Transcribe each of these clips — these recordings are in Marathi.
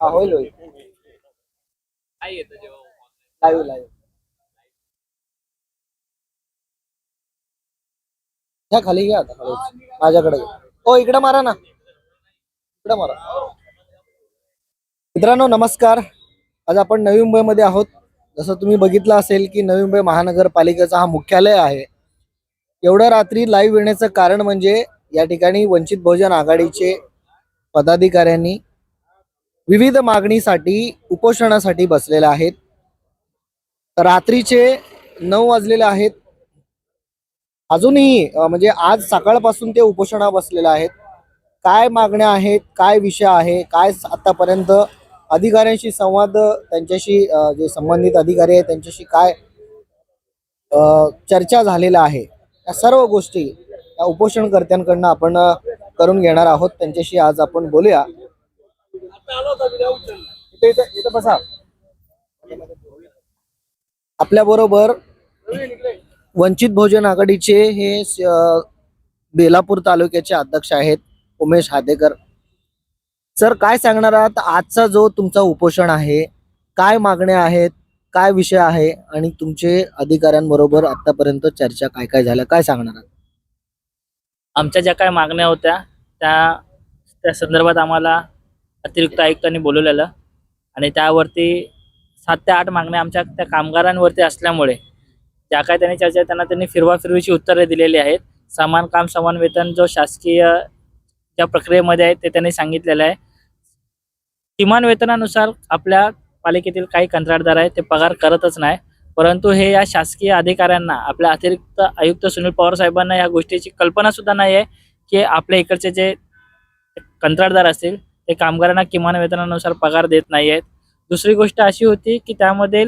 हा होईल होईल. काय येतं जेव्हा लाईव्ह लाईव्ह घ्या खाली घ्या आता माझ्याकडे घ्या. हो इकडे मारा ना. इकडे मारा. मित्रांनो नमस्कार. आज आपण नवी मुंबईमध्ये आहोत. जसं तुम्ही बघितलं असेल की नवी मुंबई महानगरपालिकेचा हा मुख्यालय आहे. एवढ्या रात्री लाईव्ह येण्याचं कारण म्हणजे या ठिकाणी वंचित बहुजन आघाडीचे पदाधिकाऱ्यांनी विविध मागणीसाठी उपोषणासाठी बसलेले आहेत. रात्रीचे नऊ वाजलेले आहेत. अजूनही म्हणजे आज सकाळपासून ते उपोषणा बसलेले आहेत. काय मागण्या आहेत काय विषय आहे काय आतापर्यंत अधिकाऱ्यांशी संवाद त्यांच्याशी जे संबंधित अधिकारी आहेत त्यांच्याशी काय चर्चा झालेला आहे. या सर्व गोष्टी या उपोषणकर्त्यांकडनं आपण करून घेणार आहोत. त्यांच्याशी आज आपण बोलूया. इथे इथे इथे बसा. आपल्या बरोबर वंचित बहुजन आघाडीचे हे बेलापूर तालुक्याचे अध्यक्ष आहेत उमेश हातेकर सर काय सांगणार आहात? आजचा जो तुमचा उपोषण आहे काय मागण्या आहेत काय विषय आहे आणि तुमचे अधिकाऱ्यांबरोबर आतापर्यंत चर्चा काय काय झाल्या? काय सांगणार आहात? आमच्या ज्या काय मागण्या होत्या त्या त्या संदर्भात आम्हाला अतिरिक्त आयुक्तांनी बोलवलेलं. आणि त्यावरती सात ते आठ मागण्या आमच्या त्या कामगारांवरती असल्यामुळे ज्या काय त्यांनी चर्चा त्यांना त्यांनी फिरवाफिरवीची उत्तरे दिलेली आहेत. समान काम समान वेतन जो शासकीय ज्या प्रक्रियेमध्ये आहे ते त्यांनी सांगितलेलं आहे. किमान वेतनानुसार आपल्या पालिकेतील काही कंत्राटदार आहेत ते पगार करतच नाही. परंतु हे या शासकीय अधिकाऱ्यांना आपल्या अतिरिक्त आयुक्त सुनील पवार साहेबांना या गोष्टीची कल्पना सुद्धा नाही आहे की आपल्या इकडचे जे कंत्राटदार असतील ते कामगारांना किमान वेतनानुसार पगार देत नाही आहेत दुसरी गोष्ट अशी होती की त्यामध्ये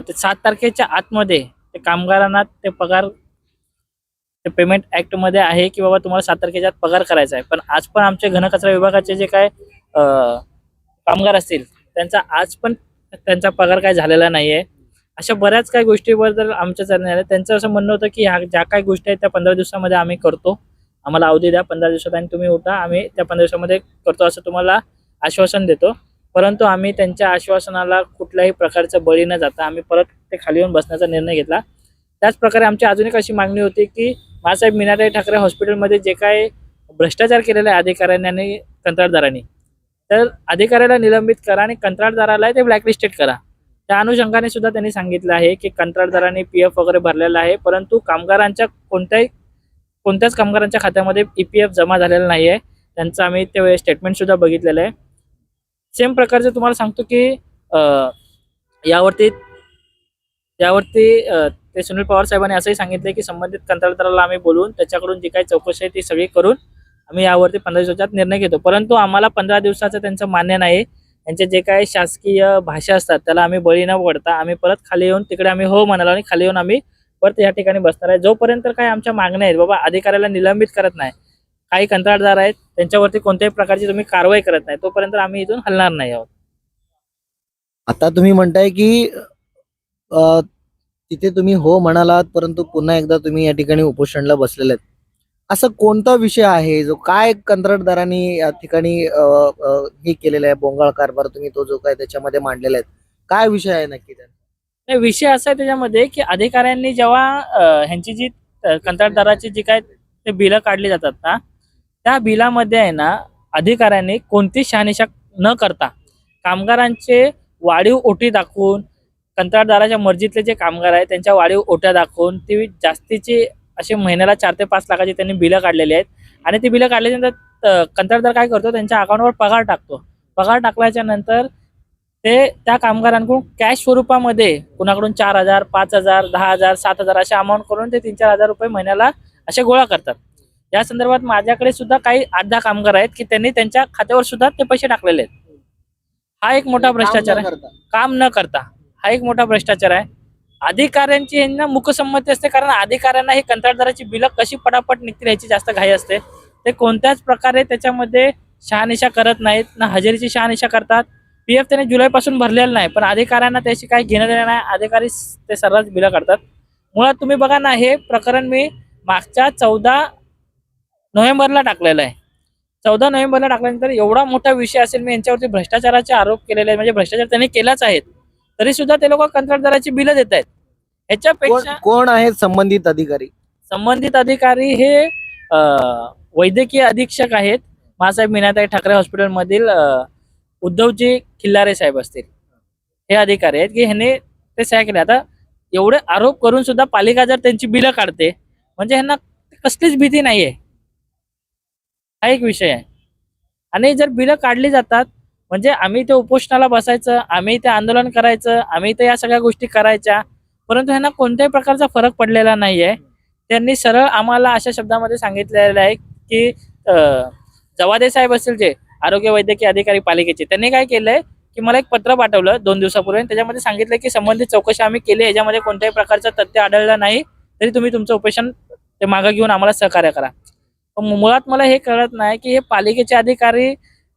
ते सात तारखेच्या आतमध्ये ते कामगारांना ते पगार ते पेमेंट ॲक्टमध्ये आहे की बाबा तुम्हाला सात तारखेच्या आत पगार करायचा आहे. पण आज पण आमचे घनकचरा विभागाचे जे काय कामगार असतील त्यांचा आज पण त्यांचा पगार काय झालेला नाही आहे अशा बऱ्याच काही गोष्टीबद्दल आमच्या चर्चा झाल्या त्यांचं असं म्हणणं होतं की ह्या ज्या काही गोष्टी आहेत त्या पंधरा दिवसामध्ये आम्ही करतो. आम्हाला अवधी द्या पंधरा दिवसात आणि तुम्ही उठा आम्ही त्या पंधरा दिवसामध्ये करतो असं तुम्हाला आश्वासन देतो. परंतु आम्ही त्यांच्या आश्वासनाला कुठल्याही प्रकारचं बळी न जाता आम्ही परत ते खाली येऊन बसण्याचा निर्णय घेतला. त्याच प्रकारे आमची अजून एक अशी मागणी होती की मासाहेब मीनाताई ठाकरे हॉस्पिटलमध्ये जे काय भ्रष्टाचार केलेला आहे अधिकाऱ्यांनी आणि कंत्राटदारांनी तर अधिकाऱ्याला निलंबित करा आणि कंत्राटदाराला ते ब्लॅकलिस्टेड करा. त्या अनुषंगाने सुद्धा त्यांनी सांगितलं आहे की कंत्राटदारांनी पी एफ वगैरे भरलेला आहे परंतु कामगारांच्या कोणत्याही कोणत्याच कामगारांच्या खात्यामध्ये ई पी एफ जमा झालेला नाही आहे त्यांचं आम्ही ते स्टेटमेंट सुद्धा बघितलेलं आहे. सेम प्रकारचं तुम्हाला सांगतो की यावरती यावरती ते सुनील पवार साहेबांनी असंही सांगितलं की संबंधित कंत्राटदाराला आम्ही बोलवून त्याच्याकडून जी काही चौकशी आहे ती सगळी करून आम्ही यावरती पंधरा दिवसात निर्णय घेतो. परंतु आम्हाला पंधरा दिवसाचं त्यांचं मान्य नाही. त्यांचे जे काही शासकीय भाषा असतात त्याला आम्ही बळी न पडता आम्ही परत खाली येऊन तिकडे आम्ही हो म्हणालो आणि खाली येऊन आम्ही परत या ठिकाणी बसणार आहे. जोपर्यंत काही आमच्या मागण्या आहेत बाबा अधिकाऱ्याला निलंबित करत नाही काही कंत्राटदार आहेत त्यांच्यावरती कोणत्याही प्रकारची तुम्ही कारवाई करत नाही तोपर्यंत आम्ही इथून हलणार नाही आहोत. आता तुम्ही म्हणताय की तिथे तुम्ही हो म्हणालात परंतु पुन्हा एकदा तुम्ही या ठिकाणी उपोषणला बसलेले आहेत. असं कोणता विषय आहे जो काय कंत्राटदारांनी या ठिकाणी हे केलेलं आहे बोंगाळ कारभार तुम्ही तो जो काय त्याच्यामध्ये मांडलेला आहे? काय विषय आहे नक्की त्याचा नाही विषय असा आहे त्याच्यामध्ये की अधिकाऱ्यांनी जेव्हा ह्यांची जी कंत्राटदाराची जी काय ते बिलं काढली जातात ना त्या बिलामध्ये आहे ना अधिकाऱ्यांनी कोणती शहानिशा न करता कामगारांचे वाढीव ओटी दाखवून कंत्राटदाराच्या मर्जीतले जे कामगार आहेत त्यांच्या वाढीव ओट्या दाखवून ती जास्तीची असे महिन्याला चार ते पाच लाखाची त्यांनी बिलं काढलेली आहेत. आणि ती बिलं काढल्याच्यानंतर कंत्राटदार काय करतो त्यांच्या अकाउंटवर पगार टाकतो. पगार टाकल्याच्या नंतर ते त्या कामगारांकडून कॅश स्वरूपामध्ये कुणाकडून चार हजार पाच हजार दहा हजार सात हजार असे अमाऊंट करून ते तीन चार हजार रुपये महिन्याला असे गोळा करतात. या संदर्भात माझ्याकडे सुद्धा काही दहा कामगार आहेत की त्यांनी त्यांच्या खात्यावर सुद्धा ते पैसे टाकलेले आहेत. हा एक मोठा भ्रष्टाचार आहे. काम न करता. हा एक मोठा भ्रष्टाचार आहे. अधिकाऱ्यांची यांना मुकसंमती असते कारण अधिकाऱ्यांना ही कंत्राटदाराची बिलं कशी पटापट निघतील याची जास्त घाई असते. ते कोणत्याच प्रकारे त्याच्यामध्ये शहानिशा करत नाहीत ना हजेरीची शहानिशा करतात पी एफ त्याने जुलैपासून भरलेलं नाही पण अधिकाऱ्यांना त्याची काही घेणं देणं नाही अधिकारी ते सर्रास बिलं काढतात. मुळात तुम्ही बघा ना हे प्रकरण मी मागच्या चौदा नोव्हेंबरला टाकलेलं आहे. चौदा नोव्हेंबरला टाकल्यानंतर एवढा मोठा विषय असेल मी यांच्यावरती भ्रष्टाचाराचे आरोप केलेले आहेत म्हणजे भ्रष्टाचार त्यांनी केलाच आहेत तरी सुद्धा ते लोक कंत्राटदाराची बिलं देत आहेत. कोण ह्याच्यापेक्षा कोण आहेत संबंधित अधिकारी? संबंधित अधिकारी हे वैद्यकीय अधीक्षक आहेत. मासाहेब मीनाताई ठाकरे हॉस्पिटलमधील उद्धवजी खिल्लारे साहेब असतील. हे अधिकारी आहेत की ह्याने ते सह्या केल्या. आता एवढे आरोप करून सुद्धा पालिका जर त्यांची बिलं काढते म्हणजे ह्यांना कसलीच भीती नाहीये. हा एक विषय आहे. आणि जर बिलं काढली जातात म्हणजे आम्ही ते उपोषणाला बसायचं आम्ही ते आंदोलन करायचं आम्ही ते या सगळ्या गोष्टी करायच्या परंतु ह्यांना कोणत्याही प्रकारचा फरक पडलेला नाहीये. त्यांनी सरळ आम्हाला अशा शब्दामध्ये सांगितलेलं आहे की जवादे साहेब असतील जे आरोग्य वैद्यकीय अधिकारी पालिकेचे. त्यांनी काय केलंय की मला एक पत्र पाठवलं दोन दिवसापूर्वी त्याच्यामध्ये सांगितलं की संबंधित चौकशी आम्ही केली याच्यामध्ये कोणत्याही प्रकारचं तथ्य आढळलं नाही तरी तुम्ही तुमचं उपेशन ते मागं घेऊन आम्हाला सहकार्य करा. मुळात मला हे कळत नाही की हे पालिकेचे अधिकारी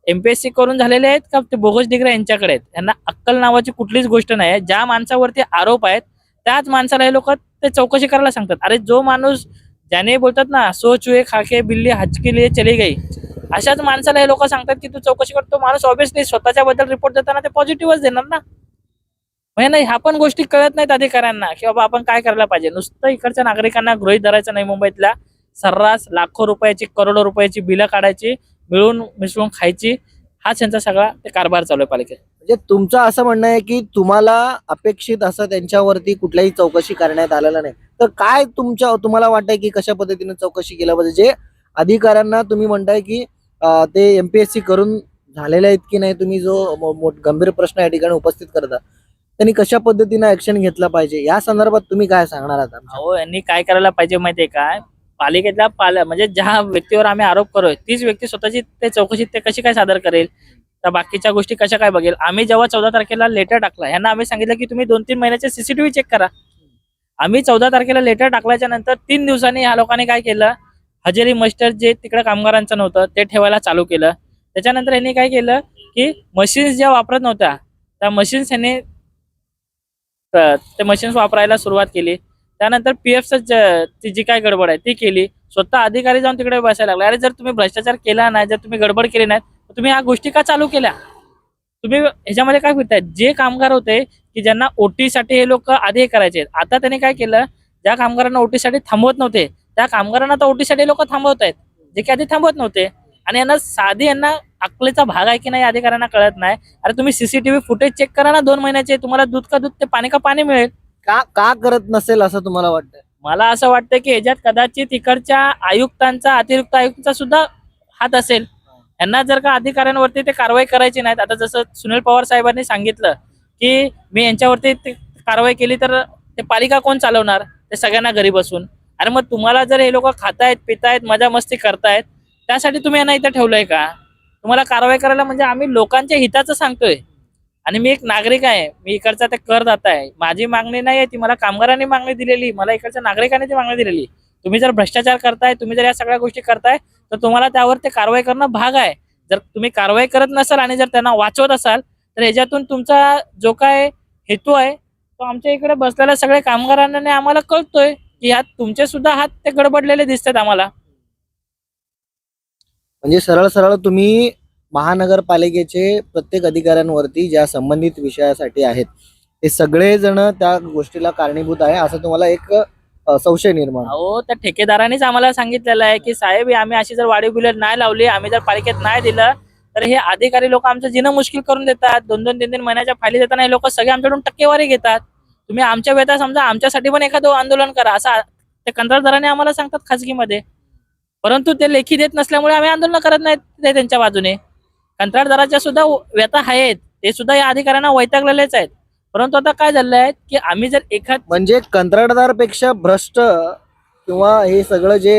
एमपीएससी करून झालेले आहेत का ते बोगस डिग्री यांच्याकडे आहेत? यांना अक्कल नावाची कुठलीच गोष्ट नाही आहे. ज्या माणसावरती आरोप आहेत त्याच माणसाला हे लोक ते चौकशी करायला सांगतात. अरे जो माणूस ज्याने बोलतात ना सो चुहे खाके बिल्ली हचकिली चली गई अशाच माणसाला हे लोक सांगतात की तू चौकशी करतो माणूस ऑब्विसली स्वतःच्या बद्दल रिपोर्ट देताना ते पॉझिटिव्हच देणार ना. म्हणजे नाही ह्या पण गोष्टी कळत नाहीत अधिकाऱ्यांना की बाबा आपण काय करायला पाहिजे. नुसतं इकडच्या नागरिकांना गृहीत धरायचं नाही मुंबईतल्या. सर्रास लाखो रुपयाची करोडो रुपयाची बिलं काढायची मिळून मिसळून खायची हाच यांचा सगळा ते कारभार चालू आहे पालिकेत. म्हणजे तुमचं असं म्हणणं आहे की तुम्हाला अपेक्षित असं त्यांच्यावरती कुठल्याही चौकशी करण्यात आलेलं नाही. तर काय तुमच्या तुम्हाला वाटतंय की कशा पद्धतीने चौकशी केल्या पाहिजे? जे अधिकाऱ्यांना तुम्ही म्हणताय की ते एमपीएससी करून झालेले आहेत की नाही तुम्ही जो गंभीर प्रश्न या ठिकाणी उपस्थित करता त्यांनी कशा पद्धतीने ऍक्शन घेतलं पाहिजे? या संदर्भात तुम्ही काय सांगणार आहात हो यांनी काय करायला पाहिजे माहितीये काय पालिकेतल्या पाल म्हणजे ज्या व्यक्तीवर आम्ही आरोप करोय तीच व्यक्ती स्वतःची ते चौकशीत ते कशी काय सादर करेल? त्या बाकीच्या गोष्टी कशा काय बघेल? आम्ही जेव्हा चौदा तारखेला लेटर टाकला ह्यांना आम्ही सांगितलं की तुम्ही दोन तीन महिन्याचे सीसीटीव्ही चेक करा. आम्ही चौदा तारखेला लेटर टाकल्याच्या नंतर तीन दिवसांनी ह्या लोकांनी काय केलं? हजेरी मस्टर जे तिकडे कामगारांचं नव्हतं ते ठेवायला चालू केलं. त्याच्यानंतर यांनी काय केलं की मशीन्स ज्या वापरत नव्हत्या त्या मशीन्स यांनी ते मशीन्स वापरायला सुरुवात केली. त्यानंतर पी ती जी काय गडबड आहे ती केली. स्वतः अधिकारी जाऊन तिकडे बसायला लागले. अरे जर तुम्ही भ्रष्टाचार केला नाही जर तुम्ही गडबड केली नाही तर तुम्ही ह्या गोष्टी का चालू केल्या? तुम्ही ह्याच्यामध्ये काय फिरताय जे कामगार होते की ज्यांना ओटीसाठी हे लोक आधी हे करायचे. आता त्यांनी काय केलं? ज्या कामगारांना ओटीसाठी थांबवत नव्हते त्या कामगारांना आता ओटी साठी लोक थांबवत आहेत जे की आधी थांबवत नव्हते. आणि यांना साधी यांना अकलेचा भाग आहे की नाही अधिकाऱ्यांना कळत नाही. अरे तुम्ही सीसीटीव्ही फुटेज चेक करा ना दोन महिन्याचे तुम्हाला दूध का दूध ते पाणी का पाणी मिळेल? का का करत नसेल असं तुम्हाला वाटतंय? मला असं वाटतं की ह्याच्यात कदाचित इकडच्या आयुक्तांचा अतिरिक्त आयुक्तांचा सुद्धा हात असेल. यांना जर का अधिकाऱ्यांवरती ते कारवाई करायची नाहीत आता जसं सुनील पवार साहेबांनी सांगितलं की मी यांच्यावरती कारवाई केली तर ते पालिका कोण चालवणार? ते सगळ्यांना घरी बसून अरे मग तुम्हाला जर हे लोक खातायत पितायत मजा मस्ती करतायत त्यासाठी तुम्ही यांना इथं ठेवलंय का? तुम्हाला कारवाई करायला म्हणजे आम्ही लोकांच्या हिताचं सांगतोय. आणि मी एक नागरिक आहे मी इकडचा ते करदाता आहे. माझी मागणी नाही आहे ती मला कामगारांनी मागणी दिलेली मला इकडच्या नागरिकांनी ती मागणी दिलेली. तुम्ही जर भ्रष्टाचार करताय तुम्ही जर या सगळ्या गोष्टी करताय तर तुम्हाला त्यावर ते कारवाई करणं भाग आहे. जर तुम्ही कारवाई करत नसाल आणि जर त्यांना वाचवत असाल तर ह्याच्यातून तुमचा जो काय हेतू आहे तो आमच्या इकडे बसलेल्या सगळ्या कामगारांना आम्हाला कळतोय. की ह्यात तुमचे सुद्धा हात ते गडबडलेले दिसतात आम्हाला. म्हणजे सरळ सरळ तुम्ही महानगरपालिकेचे प्रत्येक अधिकाऱ्यांवरती ज्या संबंधित विषयासाठी आहेत ते सगळे जण त्या गोष्टीला कारणीभूत आहे असं तुम्हाला एक अ, संशय निर्माण. अहो त्या ठेकेदारानेच आम्हाला सांगितलेलं आहे की साहेब हे आम्ही अशी जर वाढीव बिलं नाही लावली आम्ही जर पालिकेत नाही दिलं तर हे अधिकारी लोक आमचं जिणं मुश्किल करून देतात. दोन दोन तीन तीन महिन्याच्या फायली देताना हे लोक सगळे आमच्याकडून टक्केवारी घेतात. तुम्ही आमच्या वेळा समजा आमच्यासाठी पण एखादं आंदोलन करा. असं ते कंत्राटदाराने आम्हाला सांगतात खाजगीमध्ये. परंतु ते लेखी देत नसल्यामुळे आम्ही आंदोलन करत नाहीत ते त्यांच्या बाजूने. कंत्राटदाराच्या सुद्धा व्यथा आहेत. ते सुद्धा या अधिकाऱ्यांना वैतागलेलेच आहेत. परंतु आता काय झालं आहे की आम्ही जर एखाद म्हणजे कंत्राटदारपेक्षा भ्रष्ट किंवा हे सगळं जे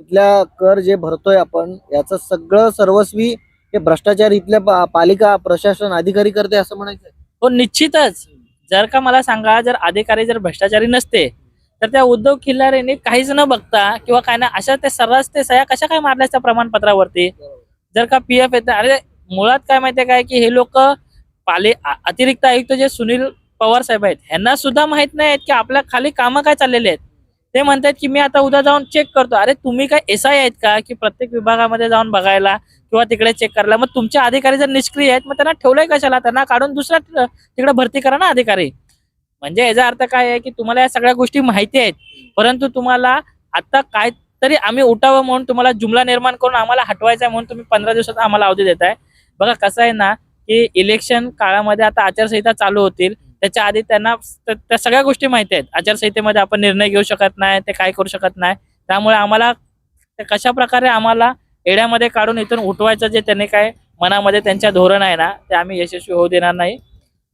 इथल्या कर जे भरतोय आपण याचं सगळं सर्वस्वी हे भ्रष्टाचार इथल्या पालिका प्रशासन अधिकारी करते असं म्हणायचं हो निश्चितच. जर का मला सांगा जर अधिकारी जर भ्रष्टाचारी नसते तर त्या उद्धव खिल्लारेने काहीच न बघता किंवा काय ना अशा ते सर्रास ते सह्या कशा काय मारल्या त्या प्रमाणपत्रावरती? जर का पी एफ येतं अरे मुळात काय माहितीये काय की हे लोक पाले अतिरिक्त आयुक्त जे सुनील पवार साहेब आहेत ह्यांना सुद्धा माहीत नाही आहेत की आपल्या खाली कामं काय चाललेले आहेत. ते म्हणतात की मी आता उद्या जाऊन चेक करतो. अरे तुम्ही काय एस आय आहेत का की प्रत्येक विभागामध्ये जाऊन बघायला? किंवा तिकडे चेक करायला. मग तुमचे अधिकारी जर निष्क्रिय आहेत मग त्यांना ठेवलंय कशाला? त्यांना काढून दुसऱ्या तिकडे भरती करा ना अधिकारी. म्हणजे याचा अर्थ काय आहे की तुम्हाला या सगळ्या गोष्टी माहिती आहेत परंतु तुम्हाला आता काय तरी आम्ही उठावं म्हणून तुम्हाला जुमला निर्माण करून आम्हाला हटवायचा आहे म्हणून तुम्ही पंधरा दिवसाचा आम्हाला अवधी देताय. बघा कसं आहे ना की इलेक्शन काळामध्ये आता आचारसंहिता चालू होतील. त्याच्या आधी त्यांना त्या सगळ्या गोष्टी माहिती आहेत. आचारसंहितेमध्ये आपण निर्णय घेऊ शकत नाही ते काय करू शकत नाही. त्यामुळे आम्हाला कशा प्रकारे आम्हाला एड्यामध्ये काढून इथून उठवायचं जे त्यांनी काय मनामध्ये त्यांच्या धोरण आहे ना ते आम्ही यशस्वी होऊ देणार नाही.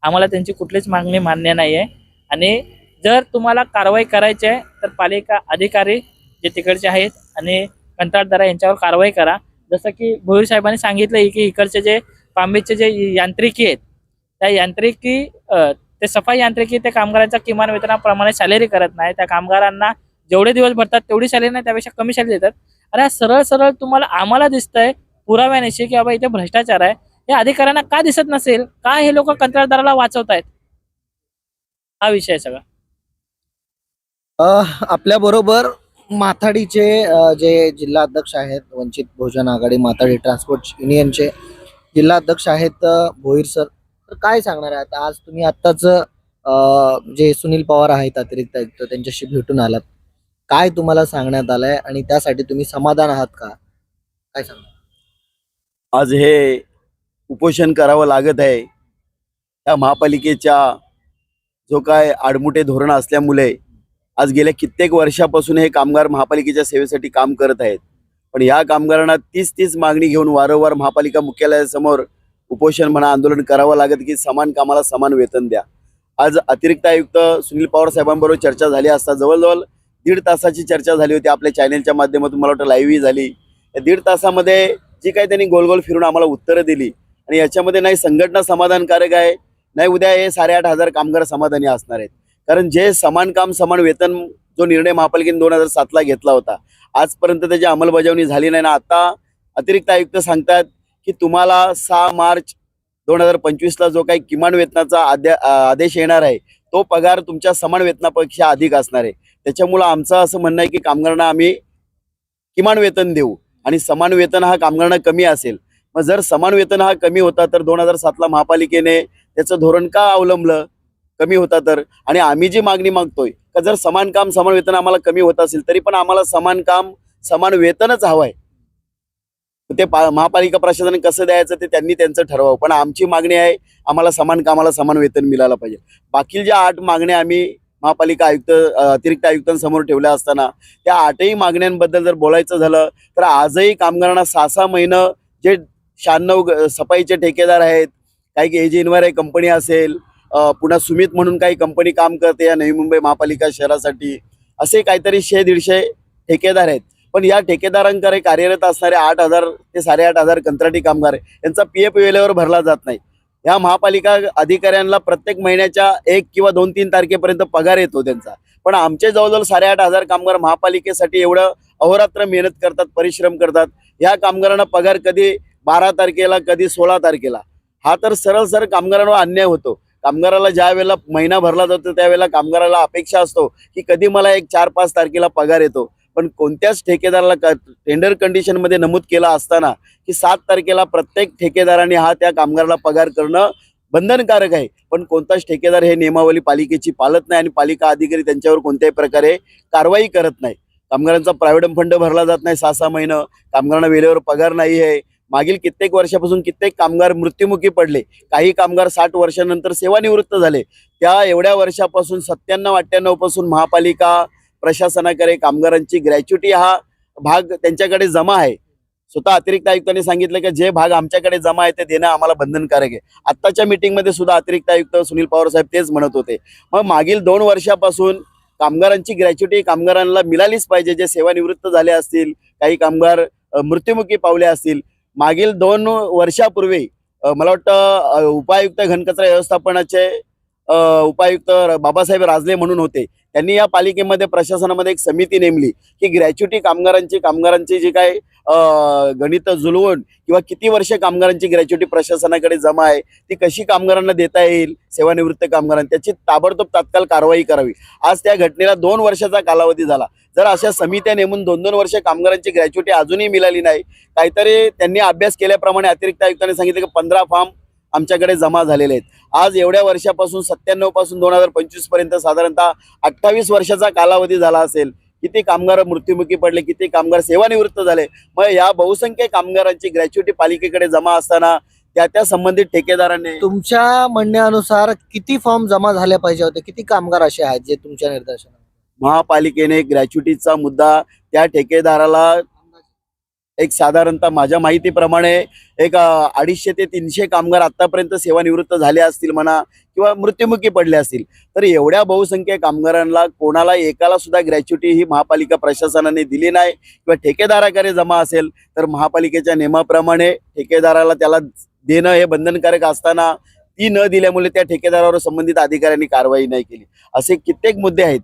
आम्हाला त्यांची कुठलीच मागणी मान्य नाही आहे आणि जर तुम्हाला कारवाई करायची आहे तर पालिका अधिकारी जे तिकडचे आहेत आणि कंत्राटदारा यांच्यावर कारवाई करा. जसं की भोईर साहेबांनी सांगितलं की इकडचे जे पांबेचे जे यांत्रिकी आहेत त्या यांत्रिकी ते सफाई यांत्रिकी ते कामगारांच्या किमान वेतनाप्रमाणे सॅलरी करत नाही. त्या कामगारांना जेवढे दिवस भरतात तेवढी सॅलरी नाही त्यापेक्षा कमी सॅलरी देतात. अरे सरळ सरळ तुम्हाला आम्हाला दिसतंय पुराव्यानिशी की बाबा इथे भ्रष्टाचार आहे. हे अधिकाऱ्यांना का दिसत नसेल? का हे लोक कंत्राटदाराला वाचवतायत? हा विषय आहे सगळा. आपल्या बरोबर माथाडीचे जे जिल्हा अध्यक्ष आहेत वंचित बहुजन आघाडी माथाडी ट्रान्सपोर्ट युनियनचे जिल्हा अध्यक्ष आहेत भोईर सर. तर काय सांगणार आहे? आता आज तुम्ही आत्ताच जे सुनील पवार आहेत अतिरिक्त आयुक्त त्यांच्याशी भेटून आलात. काय तुम्हाला सांगण्यात आलंय आणि त्यासाठी तुम्ही समाधान आहात का? काय सांगणार? आज हे उपोषण करावं लागत आहे. त्या महापालिकेच्या जो काय आडमुठे धोरण असल्यामुळे आज गेल्या कित्येक वर्षापासून हे कामगार महापालिकेच्या सेवेसाठी काम करत आहेत. पण या कामगारांना तीच तीच मागणी घेऊन वारंवार महापालिका मुख्यालयासमोर उपोषण म्हणा आंदोलन करावं लागत की समान कामाला समान वेतन द्या. आज अतिरिक्त आयुक्त सुनील पवार साहेबांबरोबर चर्चा झाली असता जवळजवळ दीड तासाची चर्चा झाली होती. आपल्या चॅनेलच्या माध्यमातून मला वाटतं लाईव्हही झाली. या दीड तासामध्ये जी काही त्यांनी गोल गोल फिरून आम्हाला उत्तरं दिली. आणि याच्यामध्ये नाही संघटना समाधानकारक आहे. नाही उद्या हे साडेआठ हजार कामगार समाधानी असणार आहेत. कारण जे समान काम समान वेतन जो निर्णय महापालिकेने दोन हजार सातला घेतला होता आजपर्यंत त्याची अंमलबजावणी झाली नाही. ना आता अतिरिक्त आयुक्त सांगतात की तुम्हाला सहा मार्च दोन हजार पंचवीसला जो काही किमान वेतनाचा आद्या आदेश येणार आहे तो पगार तुमच्या समान वेतनापेक्षा अधिक असणार आहे. त्याच्यामुळं आमचं असं म्हणणं आहे की कामगारांना आम्ही किमान वेतन देऊ. आणि समान वेतन हा कामगारांना कमी असेल. मग जर समान वेतन हा कमी होता तर दोन हजार सातला महापालिकेने त्याचं धोरण का अवलंबलं? कमी होता तर. आणि आम्ही जी मागणी मागतोय का जर समान काम समान वेतन आम्हाला कमी होत असेल तरी पण आम्हाला समान काम समान वेतनच हवं आहे ते पा- महापालिका प्रशासन कसं द्यायचं ते त्यांनी त्यांचं ठरवावं. पण आमची मागणी आहे आम्हाला समान कामाला समान वेतन मिळालं पाहिजे. बाकी ज्या आठ मागण्या आम्ही महापालिका आयुक्त अतिरिक्त आयुक्तांसमोर ठेवल्या असताना त्या आठही मागण्यांबद्दल जर बोलायचं झालं तर आजही कामगारांना सहा सहा महिनं जे शहाण्णव सफाईचे ठेकेदार आहेत काही की एजी इन्व्हायर कंपनी असेल पुन्हा सुमित म्हणून काही कंपनी काम करते या नवी मुंबई महापालिका शहरासाठी असे काहीतरी शे दीडशे ठेकेदार आहेत. पण या ठेकेदारांकडे कार्यरत असणारे आठ हजार ते साडेआठ हजार कंत्राटी कामगार यांचा पी एफ वेळेवर भरला जात नाही. या महापालिका अधिकाऱ्यांना प्रत्येक महिन्याच्या एक किंवा दोन तीन तारखेपर्यंत पगार येतो त्यांचा. पण आमचे जवळजवळ साडेआठ हजार कामगार महापालिकेसाठी एवढं अहोरात्र मेहनत करतात परिश्रम करतात. या कामगारांना पगार कधी बारा तारखेला कधी सोळा तारखेला. हा तर सरळ सरळ कामगारांवर अन्याय होतो. कामगाराला ज्या वेळेला महिना भरला जातो त्यावेळेला कामगाराला अपेक्षा असतो की कधी मला एक चार पाच तारखेला पगार येतो. पण कोणत्याच ठेकेदाराला टेंडर कंडिशनमध्ये नमूद केला असताना की सात तारखेला प्रत्येक ठेकेदाराने हा त्या कामगाराला पगार करणं बंधनकारक आहे. पण कोणताच ठेकेदार हे नियमावली पालिकेची पाळत नाही आणि पालिका अधिकारी त्यांच्यावर कोणत्याही प्रकारे कारवाई करत नाही. कामगारांचा प्रायव्हेट फंड भरला जात नाही सहा सहा महिनं. कामगारांना वेळेवर पगार नाही आहे. मागील कित्येक वर्षापासून कित्येक कामगार मृत्युमुखी पडले. काही कामगार साठ वर्षानंतर सेवानिवृत्त झाले. त्या एवढ्या वर्षापासून सत्त्याण्णव अठ्ठ्याण्णवपासून महापालिका प्रशासनाकडे कामगारांची ग्रॅच्युटी हा भाग त्यांच्याकडे जमा आहे. स्वतः अतिरिक्त आयुक्तांनी सांगितलं की जे भाग आमच्याकडे जमा आहे ते देणं आम्हाला बंधनकारक आहे. आत्ताच्या मीटिंगमध्ये सुद्धा अतिरिक्त आयुक्त सुनील पवार साहेब तेच म्हणत होते. मग मागील दोन वर्षापासून कामगारांची ग्रॅच्युटी कामगारांना मिळालीच पाहिजे जे सेवानिवृत्त झाले असतील काही कामगार मृत्युमुखी पावले असतील. मागील दोन वर्षापूर्वी मला वाटतं उपायुक्त घनकचरा व्यवस्थापनाचे उपायुक्त बाबासाहेब राजले म्हणून होते. त्यांनी या पालिकेमध्ये प्रशासनामध्ये एक समिती नेमली की ग्रॅच्युटी कामगारांची कामगारांची जी काय गणित जुलवण किंवा किती वर्ष कामगारांची ग्रॅच्युटी प्रशासनाकडे जमा आहे ती कशी कामगारांना देता येईल सेवानिवृत्त कामगारांना त्याची ताबडतोब तात्काळ कारवाई करावी. आज त्या घटनेला दोन वर्षाचा कालावधी झाला. जर अशा समित्या नेमून दोन दोन वर्ष कामगारांची ग्रॅच्युटी अजूनही मिळाली नाही काहीतरी त्यांनी अभ्यास केल्याप्रमाणे अतिरिक्त आयुक्तांनी सांगितलं की पंधरा फॉर्म आमच्याकडे जमा झालेले आहेत. आज एवढ्या वर्षापासून सत्त्याण्णवपासून दोन हजार पंचवीसपर्यंत साधारणतः अठ्ठावीस वर्षाचा कालावधी झाला असेल. किती कामगार मृत्युमुखी पडले किती कामगार सेवानिवृत्त झाले. मग या बहुसंख्य कामगारांची ग्रॅच्युटी पालिकेकडे जमा असताना त्या त्या संबंधित ठेकेदारांनी तुमच्या म्हणण्यानुसार किती फॉर्म जमा झाले पाहिजे होते? किती कामगार असे आहेत जे तुमच्या निर्देशनात? महापालिकेने ग्रॅच्युटीचा मुद्दा त्या ठेकेदाराला एक साधारणतः माझ्या माहितीप्रमाणे एक अडीचशे ते तीनशे कामगार आतापर्यंत सेवानिवृत्त झाले असतील म्हणा किंवा मृत्युमुखी पडले असतील. तर एवढ्या बहुसंख्य कामगारांना कोणाला एकाला सुद्धा ग्रॅच्युटी ही महापालिका प्रशासनाने दिली नाही किंवा ठेकेदाराकडे जमा असेल तर महापालिकेच्या नियमाप्रमाणे ठेकेदाराला त्याला देणं हे बंधनकारक असताना ती न दिल्यामुळे त्या ठेकेदारावर संबंधित अधिकाऱ्यांनी कारवाई नाही केली. असे कित्येक मुद्दे आहेत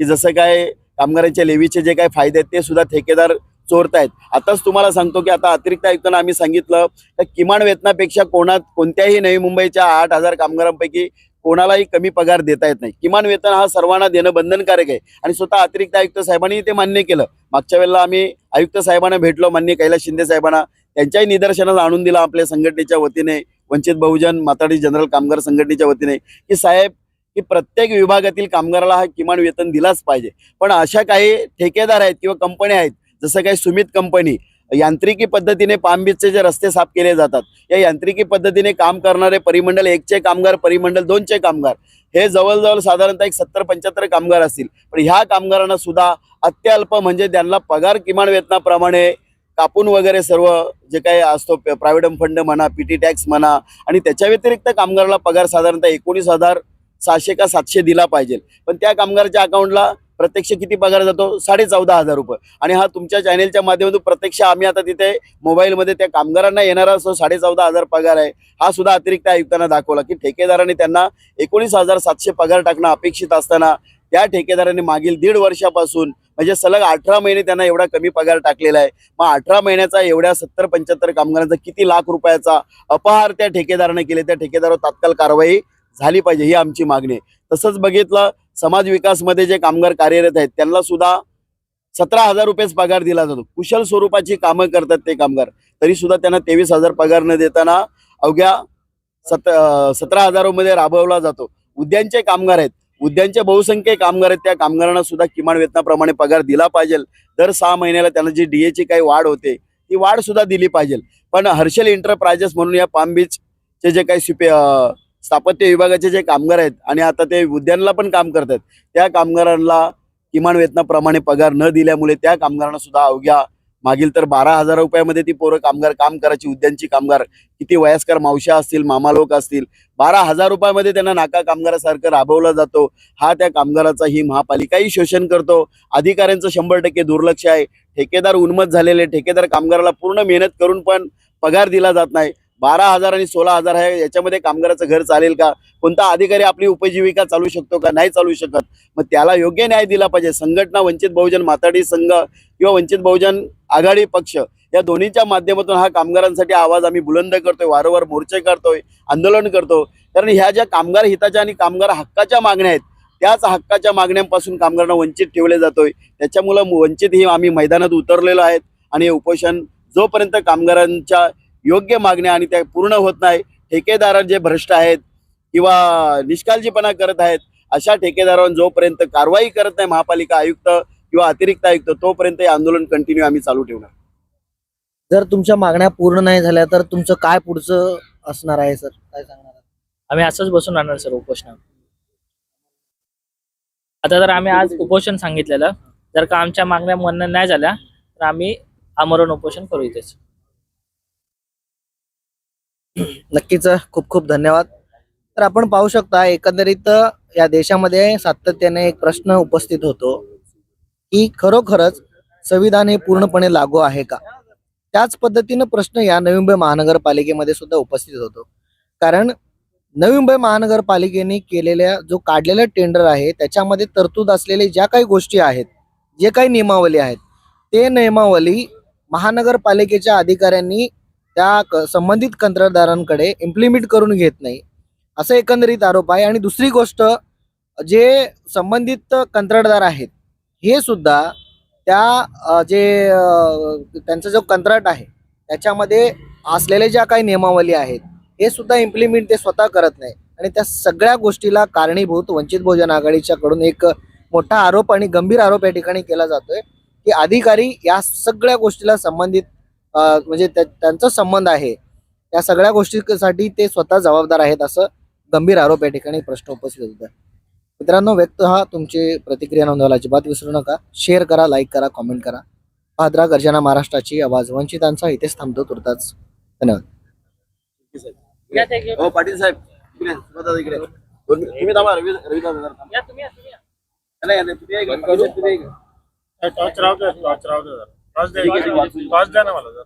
की जसं काय कामगारांच्या लेवीचे जे काही फायदे आहेत ते सुद्धा ठेकेदार चोरतायत. आताच तुम्हाला सांगतो की आता अतिरिक्त आयुक्तांना आम्ही सांगितलं तर किमान वेतनापेक्षा कोणात कोणत्याही नवी मुंबईच्या आठ हजार कामगारांपैकी कोणालाही कमी पगार देता येत नाही. किमान वेतन हा सर्वांना देणं बंधनकारक आहे. आणि स्वतः अतिरिक्त आयुक्त साहेबांनी ते मान्य केलं. मागच्या वेळेला आम्ही आयुक्त साहेबांना भेटलो मान्य कैलास शिंदे साहेबांना. त्यांच्याही निदर्शनास आणून दिलं आपल्या संघटनेच्या वतीने. वंचित बहुजन माताडी जनरल कामगार संघटनेच्या वतीने. की साहेब की प्रत्येक विभागातील कामगाराला हा किमान वेतन दिलाच पाहिजे. पण अशा काही ठेकेदार आहेत किंवा कंपन्या आहेत जसं काही सुमित कंपनी यांत्रिकी पद्धतीने पामबीचचे जे रस्ते साफ केले जातात या यांत्रिकी पद्धतीने काम करणारे परिमंडल एकचे कामगार परिमंडल दोनचे कामगार हे जवळजवळ साधारणतः एक सत्तर पंच्याहत्तर कामगार असतील. पण ह्या कामगारांना सुद्धा अत्यल्प म्हणजे त्यांना पगार किमान वेतनाप्रमाणे कापून वगैरे सर्व जे काही असतो प्रायव्हेट फंड म्हणा पी टी टॅक्स म्हणा आणि त्याच्या व्यतिरिक्त कामगाराला पगार साधारणतः एकोणीस हजार सहाशे का सातशे दिला पाहिजे. पण त्या कामगाराच्या अकाउंटला प्रत्यक्ष किती पगार जातो? साडे चौदा हजार रुपये. आणि हा तुमच्या चॅनेलच्या माध्यमातून प्रत्यक्ष आम्ही आता तिथे मोबाईलमध्ये त्या कामगारांना येणारा असो साडे चौदा हजार पगार आहे. हा सुद्धा अतिरिक्त आयुक्तांना दाखवला की ठेकेदाराने त्यांना एकोणीस हजार सातशे पगार टाकणं अपेक्षित असताना त्या ठेकेदाराने मागील दीड वर्षापासून म्हणजे सलग अठरा महिने त्यांना एवढा कमी पगार टाकलेला आहे. मग अठरा महिन्याचा एवढ्या सत्तर पंच्याहत्तर कामगारांचा किती लाख रुपयाचा अपहार त्या ठेकेदाराने केले? त्या ठेकेदारावर तात्काळ कारवाई झाली पाहिजे ही आमची मागणी आहे. तसंच बघितलं समाज विकासमध्ये जे कामगार कार्यरत आहेत त्यांना सुद्धा सतरा हजार रुपयेच पगार दिला जातो. कुशल स्वरूपाची कामं करतात ते कामगार. तरी सुद्धा त्यांना तेवीस हजार पगार न देताना अवघ्या सत सतरा हजारामध्ये राबवला जातो. उद्यानचे कामगार आहेत. उद्यानचे बहुसंख्य कामगार आहेत. त्या कामगारांना सुद्धा किमान वेतनाप्रमाणे पगार दिला पाहिजे. दर सहा महिन्याला त्यांना जी डीएची काही वाढ होते ती वाढ सुद्धा दिली पाहिजे. पण हर्षल इंटरप्राइजेस म्हणून या पाम बीचचे जे काही सुपे स्थापत्य विभागाचे जे कामगार आहेत आणि आता ते उद्यानला पण काम करतात त्या कामगारांना किमान वेतनाप्रमाणे पगार न दिल्यामुळे त्या कामगारांना सुद्धा अवघ्या मागील तर बारा हजार रुपयामध्ये ती पोरं कामगार काम करायची उद्यानची कामगार किती वयस्कर मावश्या असतील मामा लोक असतील बारा हजार रुपयामध्ये त्यांना नाका कामगारासारखं राबवला जातो. हा त्या कामगाराचा ही महापालिकाही शोषण करतो. अधिकाऱ्यांचं शंभर टक्के दुर्लक्ष आहे. ठेकेदार उन्मत झालेले ठेकेदार कामगाराला पूर्ण मेहनत करून पण पगार दिला जात नाही. बारा हजार आणि सोळा हजार आहे याच्यामध्ये कामगाराचं घर चालेल का? कोणता अधिकारी आपली उपजीविका चालू शकतो का? नाही चालू शकत. मग त्याला योग्य न्याय दिला पाहिजे. संघटना वंचित बहुजन माताडी संघ किंवा वंचित बहुजन आघाडी पक्ष या दोन्हीच्या माध्यमातून हा कामगारांसाठी आवाज आम्ही बुलंद करतोय वारंवार मोर्चे करतोय आंदोलन करतो. कारण ह्या ज्या कामगार हिताच्या आणि कामगार हक्काच्या मागण्या आहेत त्याच हक्काच्या मागण्यांपासून कामगारांना वंचित ठेवले जातोय. त्याच्यामुळं वंचित ही आम्ही मैदानात उतरलेलो आहेत आणि हे उपोषण जोपर्यंत कामगारांच्या योग्य मागण्या आणि त्या पूर्ण होत नाही ठेकेदार जे भ्रष्ट आहेत किंवा निष्काळजीपणा करत आहेत अशा ठेकेदारांवर जोपर्यंत कारवाई करत नाही महापालिका आयुक्त किंवा अतिरिक्त आयुक्त तोपर्यंत हे आंदोलन कंटिन्यू आम्ही चालू ठेवणार. जर तुमच्या मागण्या पूर्ण नाही झाल्या तर तुमचं काय पुढचं असणार आहे सर? काय सांगणार? आम्ही असंच बसून राहणार सर उपोषणावर आता जर आम्ही आज उपोषण सांगितलेलं जर का आमच्या मागण्या मान्य नाही झाल्या तर आम्ही आमरण उपोषण करू इथेच. नक्कीच खूप खूप धन्यवाद. तर आपण पाहू शकता एकंदरीत या देशामध्ये सातत्याने एक प्रश्न उपस्थित होतो की खरोखरच संविधान हे पूर्णपणे लागू आहे का? त्याच पद्धतीनं प्रश्न या नवी मुंबई महानगरपालिकेमध्ये सुद्धा उपस्थित होतो. कारण नवी मुंबई महानगरपालिकेने केलेल्या जो काढलेला टेंडर आहे त्याच्यामध्ये तरतूद असलेले ज्या काही गोष्टी आहेत जे काही नियमावली आहेत ते नियमावली महानगरपालिकेच्या अधिकाऱ्यांनी त्या क- संबंधित कंत्राटदारांकडे इम्प्लिमेंट करून घेत नाही. असं एकंदरीत आरोप आहे. आणि दुसरी गोष्ट जे संबंधित कंत्राटदार आहेत हे सुद्धा त्या जे त्यांचा जो कंत्राट आहे त्याच्यामध्ये असलेल्या ज्या काही नियमावली आहेत हे सुद्धा इम्प्लिमेंट ते स्वतः करत नाही. आणि त्या सगळ्या गोष्टीला कारणीभूत वंचित बहुजन आघाडीच्याकडून एक मोठा आरोप आणि गंभीर आरोप या ठिकाणी केला जातोय की अधिकारी या सगळ्या गोष्टीला संबंधित म्हणजे त्या- त्यांचा संबंध आहे. या सगळ्या गोष्टीसाठी ते स्वतः जबाबदार आहेत असं गंभीर आरोप या ठिकाणी प्रश्न उपस्थित होत आहे मित्रांनो व्यक्त हा तुमची प्रतिक्रिया नोंदवायला अजिबात विसरू नका. शेअर करा लाईक करा कॉमेंट करा. भाद्रा गर्जना महाराष्ट्राची आवाज. वंचितांचा इथेच थांबतो तुर्ताच. हो पाटील साहेब. तुम्ही पाच द्या पाच द्या ना मला जर.